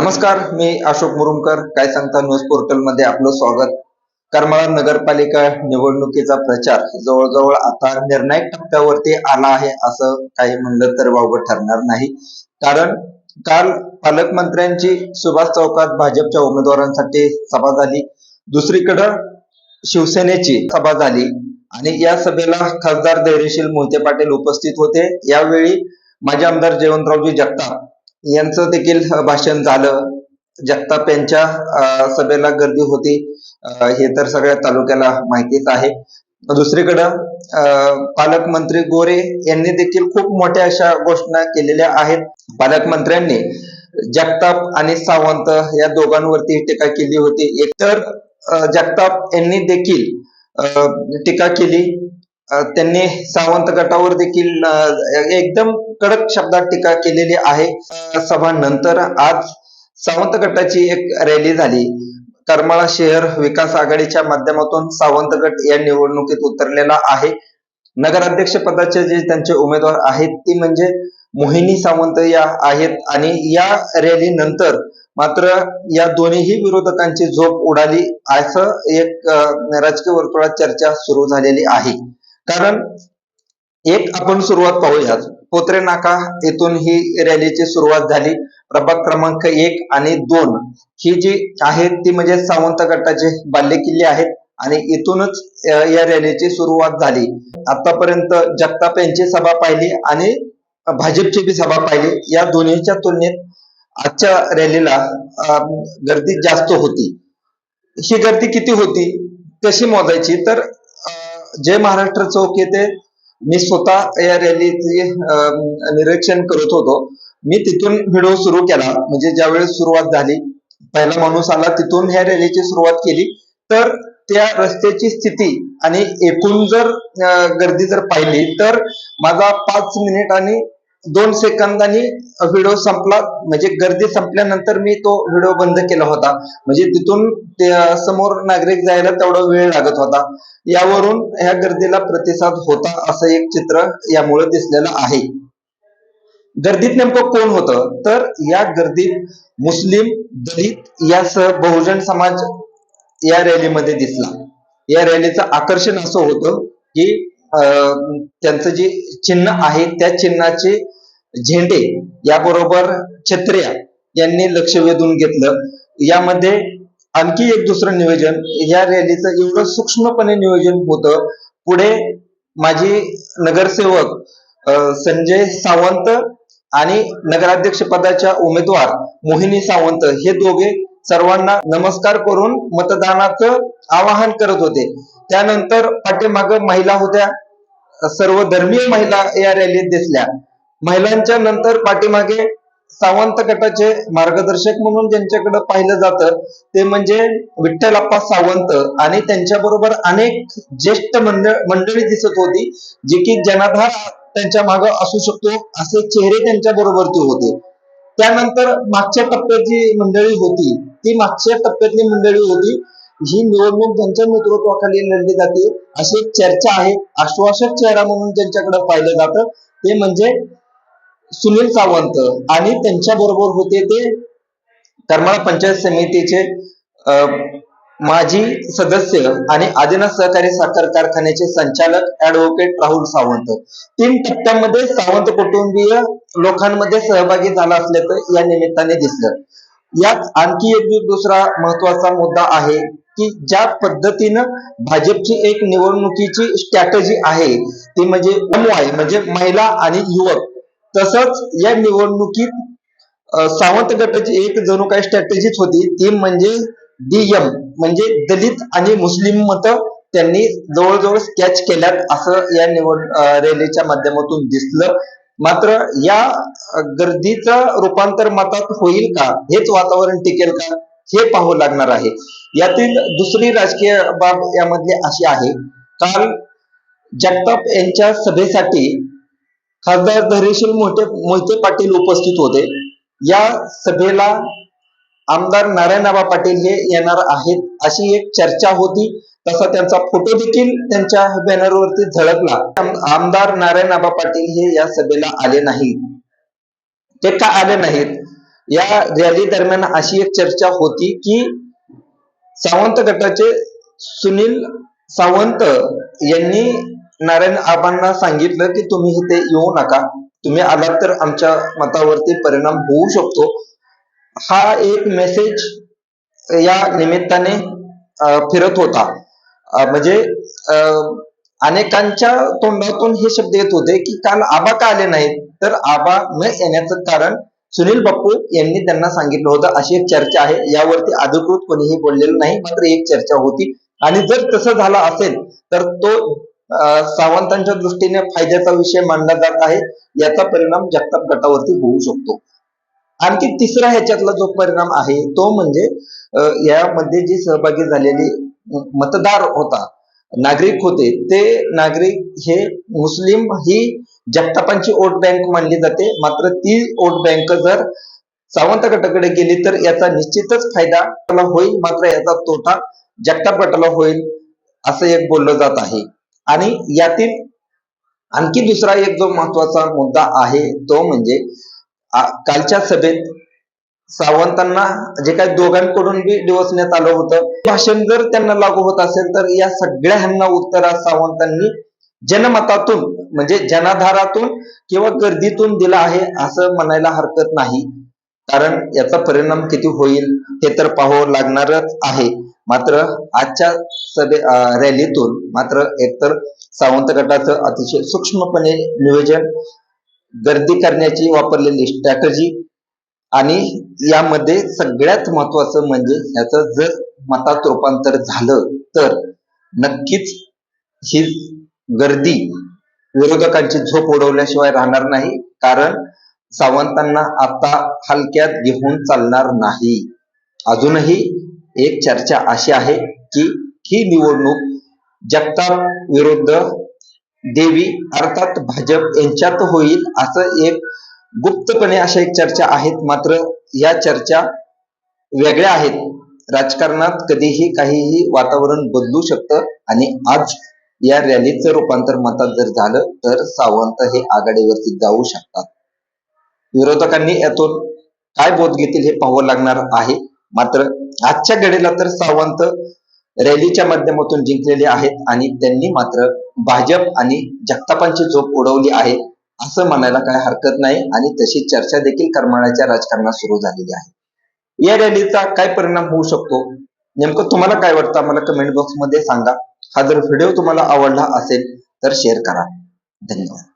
नमस्कार मी अशोक मुरुमकर. काय सांगता न्यूज पोर्टलमध्ये आपलं स्वागत. करमाळा नगरपालिका निवडणुकीचा प्रचार जवळजवळ आता निर्णायक टप्प्यावरती आला आहे असं काही म्हणलं तर वावगं ठरणार नाही. कारण काल पालकमंत्र्यांची सुभाष चौकात भाजपच्या उमेदवारांसाठी सभा झाली. दुसरीकडं शिवसेनेची सभा झाली. आणि या सभेला खासदार धैर्यशील मोहिते पाटील उपस्थित होते. यावेळी माजी आमदार जयवंतरावजी जगताप यांचं देखील भाषण झालं. जगताप यांच्या सभेला गर्दी होती. हे तर सगळ्या तालुक्याला माहितीच आहे. दुसरीकडं अं, पालकमंत्री गोरे यांनी देखील खूप मोठ्या अशा घोषणा केलेल्या आहेत. पालकमंत्र्यांनी जगताप आणि सावंत या दोघांवरती टीका केली होती. एकतर जगताप यांनी देखील टीका केली. त्यांनी सावंत गटावर देखील एकदम कडक शब्दात टीका केलेली आहे. अं, सभानंतर आज सावंत गटाची एक रॅली झाली. करमाळा शहर विकास आघाडीच्या माध्यमातून सावंत गट या निवडणुकीत उतरलेला आहे. नगराध्यक्ष पदाचे जे त्यांचे उमेदवार आहेत ती म्हणजे मोहिनी सावंत या आहेत. आणि या रॅली नंतर मात्र या दोन्हीही विरोधकांची झोप उडाली असं एक राजकीय वर्तुळात चर्चा सुरू झालेली आहे. कारण एक आपण सुरुवात पाहूयात. पोत्रे नाका येथून ही रॅलीची सुरुवात झाली. प्रभाग क्रमांक एक आणि दोन ही जी आहेत ती म्हणजे सावंत गटाचे बाल्य किल्ले आहेत आणि इथूनच या रॅलीची सुरुवात झाली. आतापर्यंत जगताप यांची सभा पाहिली आणि भाजपची बी सभा पाहिली. या दोन्हीच्या तुलनेत आजच्या रॅलीला गर्दी जास्त होती. ही गर्दी किती होती? कशी मोजायची? तर जय महाराष्ट्र चौक येथे मी स्वतः या रॅलीचे निरीक्षण करत होतो. मी तिथून व्हिडिओ सुरू केला. म्हणजे ज्यावेळेस सुरुवात झाली पहिला माणूस आला तिथून ह्या रॅलीची सुरुवात केली. तर त्या रस्त्याची स्थिती आणि एकूण जर गर्दी जर पाहिली तर माझा पाच मिनिट आणि दोन सेकंदांनी व्हिडिओ संपला. म्हणजे गर्दी संपल्यानंतर मी तो व्हिडिओ बंद केला होता. म्हणजे तिथून समोर नागरिक जायला तेवढा वेळ लागत होता. यावरून ह्या गर्दीला प्रतिसाद होता असं एक चित्र यामुळे दिसलेलं आहे. गर्दीत नेमकं कोण होतं? तर या गर्दीत मुस्लिम दलित यासह बहुजन समाज या रॅलीमध्ये दिसला. या रॅलीचं आकर्षण असं होतं की त्यांचं जे चिन्ह आहे त्या चिन्हाचे झेंडे याबरोबर छत्र्या यांनी लक्ष वेधून घेतलं. यामध्ये आणखी एक दुसरं नियोजन या रॅलीचं एवढं सूक्ष्मपणे नियोजन होतं. पुढे माझी नगरसेवक संजय सावंत आणि नगराध्यक्ष पदाच्या उमेदवार मोहिनी सावंत हे दोघे सर्वांना नमस्कार करून मतदानाचं आवाहन करत होते. त्यानंतर पाठीमाग महिला होत्या. सर्व धर्मीय महिला या रॅलीत दिसल्या. महिलांच्या नंतर पाठीमागे सावंत गटाचे मार्गदर्शक म्हणून ज्यांच्याकडे पाहिलं जातं ते म्हणजे विठ्ठलप्पा सावंत. आणि त्यांच्या बरोबर अनेक ज्येष्ठ मंडळ मंडळी दिसत होती जी की जनाधार त्यांच्या माग असू शकतो असे चेहरे त्यांच्या बरोबरचे होते. त्यानंतर मागच्या टप्प्यात जी मंडळी होती. ती मागच्या टप्प्यातली मंडळी होती. ही निवडणूक ज्यांच्या नेतृत्वाखाली लढली जाते अशी एक चर्चा आहे. आश्वासक चेहरा म्हणून ज्यांच्याकडे पाहिलं जातं ते म्हणजे सुनील सावंत. आणि त्यांच्या बरोबर होते ते करमाळा पंचायत समितीचे अं, माजी सदस्य आणि आदिनाथ सहकारी साखर कारखान्याचे संचालक ऍडव्होकेट राहुल सावंत. तीन टप्प्यांमध्ये सावंत कुटुंबीय लोकांमध्ये सहभागी झाला असल्याचं या निमित्ताने दिसलं. यात आणखी एक दुसरा महत्त्वाचा मुद्दा आहे. की ज्या पद्धतीनं भाजपची एक निवडणुकीची स्ट्रॅटजी आहे ती म्हणजे समवाय म्हणजे महिला आणि युवक. तसंच या निवडणुकीत सावंत गटाची एक जणू काही स्ट्रॅटेजीच होती ती म्हणजे डीएम म्हणजे दलित आणि मुस्लिम मत त्यांनी जवळजवळ स्केच केल्यात असं या निवड रॅलीच्या माध्यमातून दिसलं. मात्र या गर्दीचं रूपांतर मतात होईल का? हेच वातावरण टिकेल का? हे पाहावं लागणार आहे. यातील दुसरी राजकीय बाब यामधली अशी आहे. काल जगताप यांच्या सभेसाठी खासदार धैर्यशील मोहिते मोहिते पाटील उपस्थित होते. या सभेला आमदार नारायणआबा पाटील हे येणार आहेत अशी एक चर्चा होती. तसा त्यांचा फोटो देखील त्यांच्या बॅनरवरती झळकला. आमदार नारायणआबा पाटील हे या सभेला आले नाहीत. ते का आले नाहीत? या रॅली दरम्यान अशी एक चर्चा होती की सावंत गटाचे सुनील सावंत यांनी नारायण आबांना सांगितलं की तुम्ही इथे येऊ नका. तुम्ही आलात तर आमच्या मतावरती परिणाम होऊ शकतो. हा एक मेसेज या निमित्ताने फिरत होता. म्हणजे अं, अनेकांच्या तोंडातून हे शब्द येत होते की काल आबा का आले नाहीत? तर आबा न येण्याचं कारण सुनील बाप्पू यांनी त्यांना सांगितलं होतं. अशी एक चर्चा आहे. यावरती अधिकृत कोणीही बोललेलं नाही. मात्र एक चर्चा होती. आणि जर तसं झालं असेल तर तो सावंतांच्या दृष्टीने फायद्याचा विषय मानला जात आहे. याचा परिणाम जगताप गटावरती होऊ शकतो. आणखी तिसरा ह्याच्यातला जो परिणाम आहे तो म्हणजे यामध्ये जी सहभागी झालेली मतदार होता नागरिक होते. ते नागरिक हे मुस्लिम ही जगतापांची वोट बँक मानली जाते. मात्र ती वोट बँक जर सावंत गटाकडे गेली तर याचा निश्चितच फायदा होईल. मात्र याचा तोटा जगताप गटाला होईल असं एक बोललं जात आहे. आणि यातील आणखी दुसरा एक जो महत्त्वाचा मुद्दा आहे तो म्हणजे कालच्या सभेत सावंतांना जे काही दोघांकडून बी डिवचण्यात आलं होतं भाषण जर त्यांना लागू होत असेल तर या सगळ्यांना उत्तर सावंतांनी जनमतातून म्हणजे जनाधारातून किंवा गर्दीतून दिला आहे असं म्हणायला हरकत नाही. कारण याचा परिणाम किती होईल हे तर पाहावं लागणारच आहे. मात्र आजच्या सभे रॅलीतून मात्र एकतर सावंत गटाचं अतिशय सूक्ष्मपणे नियोजन गर्दी करण्याची वापरलेली स्ट्रॅटजी आणि यामध्ये सगळ्यात महत्वाचं म्हणजे याचं जर मतात रूपांतर झालं तर नक्कीच ही गर्दी विरोधकांची झोप उडवल्याशिवाय राहणार नाही कारण सावंतांना आता हलक्यात घेऊन चालणार नाही. अजूनही एक चर्चा अशी आहे की ही निवडणूक जगताप विरुद्ध देवी अर्थात भाजप यांच्यात होईल असं एक गुप्तपणे अशा एक चर्चा आहेत मात्र या चर्चा वेगळ्या आहेत. राजकारणात कधीही काहीही वातावरण बदलू शकतं आणि आज या रॅलीचं रूपांतर मतात जर झालं तर सावंत हे आघाडीवरती जाऊ शकतात. विरोधकांनी यातून काय बोध घेतील हे पाहावं लागणार आहे. मात्र आजच्या घडीला तर सावंत रॅलीच्या माध्यमातून जिंकलेले आहेत आणि त्यांनी मात्र भाजप आणि जगतापांची झोप उडवली आहे असं म्हणायला काय हरकत नाही आणि तशी चर्चा देखील करमाळ्याच्या राजकारणात सुरू झालेली आहे. या रॅलीचा काय परिणाम होऊ शकतो? नेमकं तुम्हाला काय वाटतं? आम्हाला कमेंट बॉक्समध्ये सांगा. हा जर व्हिडिओ तुम्हाला आवडला असेल तर शेअर करा. धन्यवाद.